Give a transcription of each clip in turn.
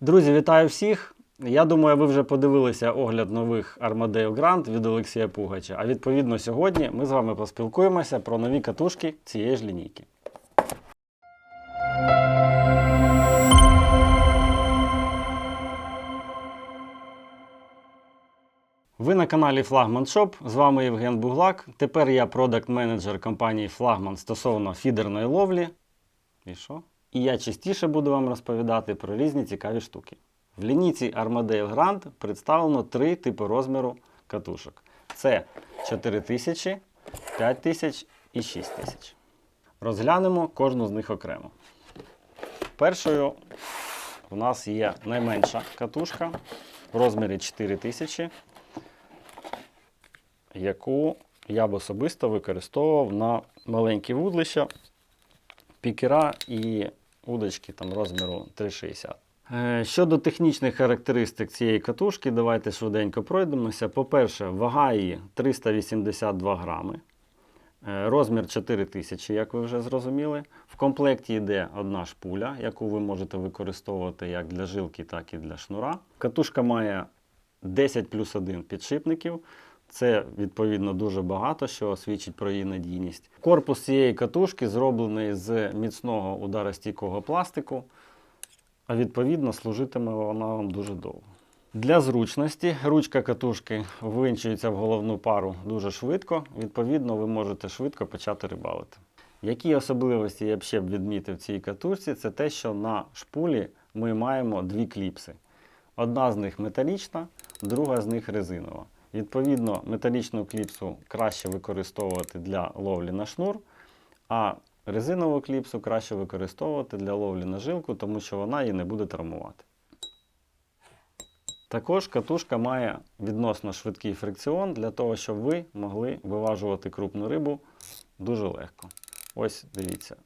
Друзі, вітаю всіх! Я думаю, ви вже подивилися огляд нових Armadale Grand від Олексія Пугача. А відповідно сьогодні ми з вами поспілкуємося про нові катушки цієї ж лінійки. Ви на каналі Flagman Shop. З вами Євген Буглак. Тепер я продакт-менеджер компанії Flagman стосовно фідерної ловлі. І що? І я частіше буду вам розповідати про різні цікаві штуки. В лінійці Armadale Grand представлено три типи розміру катушок: це 4000, 5000 і 6000. Розглянемо кожну з них окремо. Першою у нас є найменша катушка в розмірі 4000, яку я б особисто використовував на маленькі вудлища, пікера і удочки там розміру 3,60. Е, Щодо технічних характеристик цієї катушки, давайте швиденько пройдемося. По-перше, вага її 382 грами. Е, Розмір 4000, як ви вже зрозуміли. В комплекті йде одна шпуля, яку ви можете використовувати як для жилки, так і для шнура. Катушка має 10 плюс 1 підшипників. Це відповідно дуже багато, що свідчить про її надійність. Корпус цієї катушки зроблений з міцного ударостійкого пластику, а відповідно служитиме вона вам дуже довго. Для зручності ручка катушки ввинчується в головну пару дуже швидко. Відповідно, ви можете швидко почати рибалити. Які особливості я б ще б відмітив цій катушці, це те, що на шпулі ми маємо дві кліпси. Одна з них металічна, друга з них резинова. Відповідно, металічну кліпсу краще використовувати для ловлі на шнур, а резинову кліпсу краще використовувати для ловлі на жилку, тому що вона її не буде травмувати. Також катушка має відносно швидкий фрикціон для того, щоб ви могли виважувати крупну рибу дуже легко. Ось дивіться.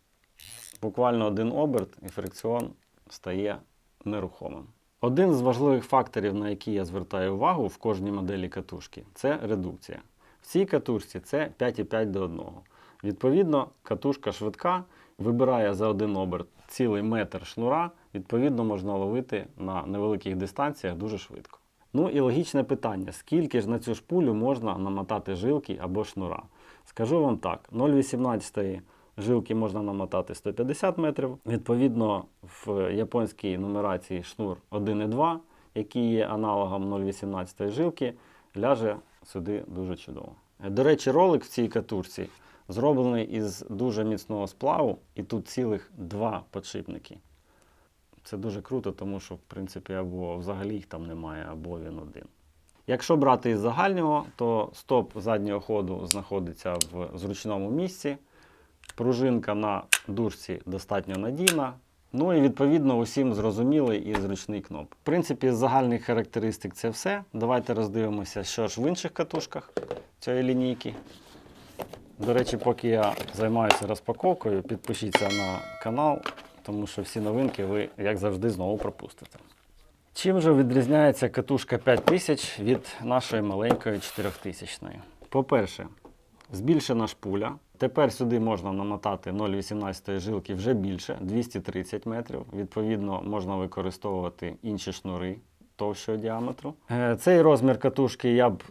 Буквально один оберт і фрикціон стає нерухомим. Один з важливих факторів, на які я звертаю увагу в кожній моделі катушки, це редукція. В цій катушці це 5,5 до 1. Відповідно, катушка швидка, вибирає за один оберт цілий метр шнура, відповідно, можна ловити на невеликих дистанціях дуже швидко. Ну і логічне питання: скільки ж на цю шпулю можна намотати жилки або шнура? Скажу вам так: 0,18 жилки можна намотати 150 метрів. Відповідно, в японській нумерації шнур 1,2, який є аналогом 0,18 жилки, ляже сюди дуже чудово. До речі, ролик в цій катушці зроблений із дуже міцного сплаву, і тут цілих два подшипники. Це дуже круто, тому що, в принципі, або взагалі їх там немає, або він один. Якщо брати із загального, то стоп заднього ходу знаходиться в зручному місці. Пружинка на дужці достатньо надійна. Ну і відповідно усім зрозумілий і зручний кноп. В принципі, з загальних характеристик це все. Давайте роздивимося, що ж в інших катушках цієї лінійки. До речі, поки я займаюся розпаковкою, підпишіться на канал, тому що всі новинки ви, як завжди, знову пропустите. Чим же відрізняється катушка 5000 від нашої маленької 4000? По-перше, збільшена шпуля. Тепер сюди можна намотати 0,18 жилки вже більше, 230 метрів. Відповідно, можна використовувати інші шнури товщого діаметру. Е, Цей розмір катушки я б,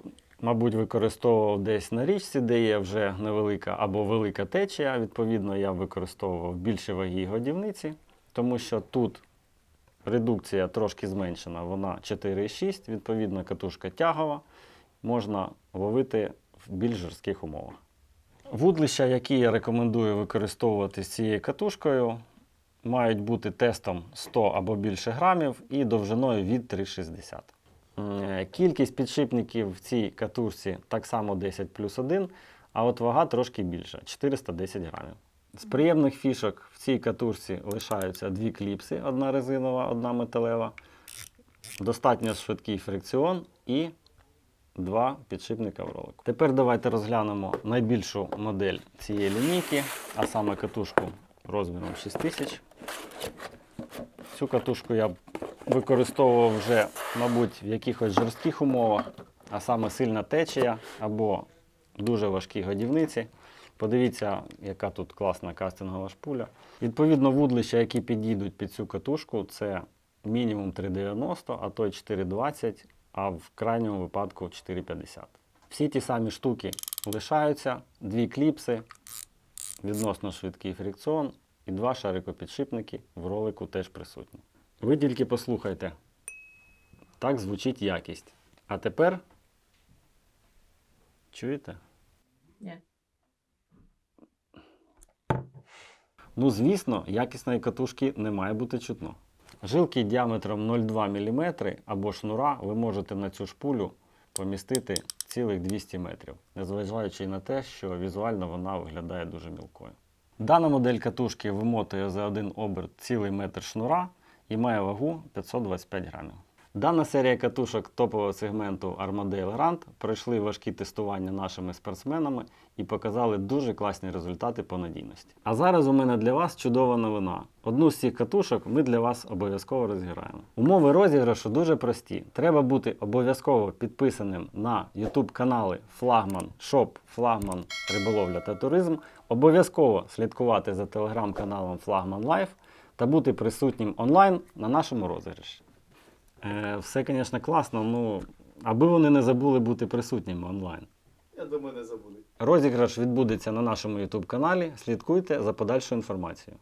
мабуть, використовував десь на річці, де є вже невелика або велика течія. Відповідно, я б використовував більше ваги годівниці, тому що тут редукція трошки зменшена, вона 4,6, відповідно, катушка тягова, можна ловити в більш жорстких умовах. Вудлища, які я рекомендую використовувати з цією катушкою, мають бути тестом 100 або більше грамів і довжиною від 3,60. Кількість підшипників в цій катушці так само 10 плюс 1, а от вага трошки більша 410 грамів. З приємних фішок в цій катушці лишаються дві кліпси: одна резинова, одна металева, достатньо швидкий фрикціон і два підшипника в ролику. Тепер давайте розглянемо найбільшу модель цієї лінійки, а саме катушку розміром 6000. Цю катушку я використовував вже, мабуть, в якихось жорстких умовах, а саме сильна течія або дуже важкі годівниці. Подивіться, яка тут класна кастингова шпуля. Відповідно, вудлища, які підійдуть під цю катушку, це мінімум 3,90, а то й 4,20, а в крайньому випадку 4,50. Всі ті самі штуки лишаються, дві кліпси, відносно швидкий фрикціон і два шарикопідшипники в ролику теж присутні. Ви тільки послухайте. Так звучить якість. А тепер. Чуєте? Ні. Ну, звісно, якісної катушки не має бути чутно. Жилки діаметром 0,2 мм або шнура ви можете на цю шпулю помістити цілих 200 метрів, незважаючи на те, що візуально вона виглядає дуже мілкою. Дана модель катушки вимотує за один оберт цілий метр шнура і має вагу 525 грамів. Дана серія катушок топового сегменту Armadale Grand пройшли важкі тестування нашими спортсменами і показали дуже класні результати по надійності. А зараз у мене для вас чудова новина. Одну з цих катушок ми для вас обов'язково розіграємо. Умови розіграшу дуже прості. Треба бути обов'язково підписаним на YouTube канали Флагман Шоп, Флагман Риболовля та Туризм. Обов'язково слідкувати за телеграм-каналом Флагман Лайф та бути присутнім онлайн на нашому розіграші. Е, все, звісно, класно, ну аби вони не забули бути присутніми онлайн. Я думаю, не забудуть. Розіграш відбудеться на нашому YouTube каналі. Слідкуйте за подальшою інформацією.